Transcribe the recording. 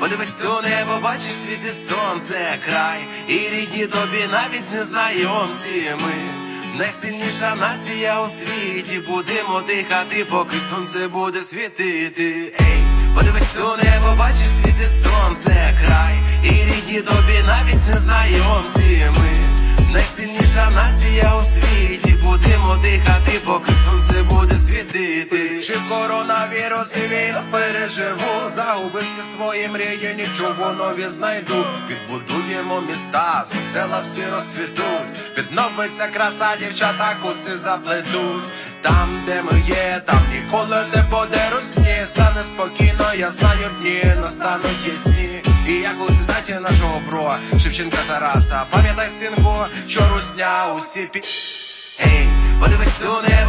подивись у небо, бачиш світить сонце, край, і рідні тобі навіть незнайомці ми. Найсильніша нація у світі, будемо дихати, поки сонце буде світити. Ей, подивись у небо, бачиш світить сонце, край, і рідні тобі навіть незнайомці ми. Найсильніша нація у світі, Чи коронавірус і війну переживу, загубився свої мрії, нічого нові знайду. Відбудуємо міста, села всі розцвітуть. Відновиться краса, дівчата коси заплетуть. Там, де ми є, там ніколи не буде русні. Стане спокійно, я знаю дні, настануть ясні. І як у цитаті нашого бро Шевченка Тараса, пам'ятай, синку, що русня усі пі. Ей, подивись у небо,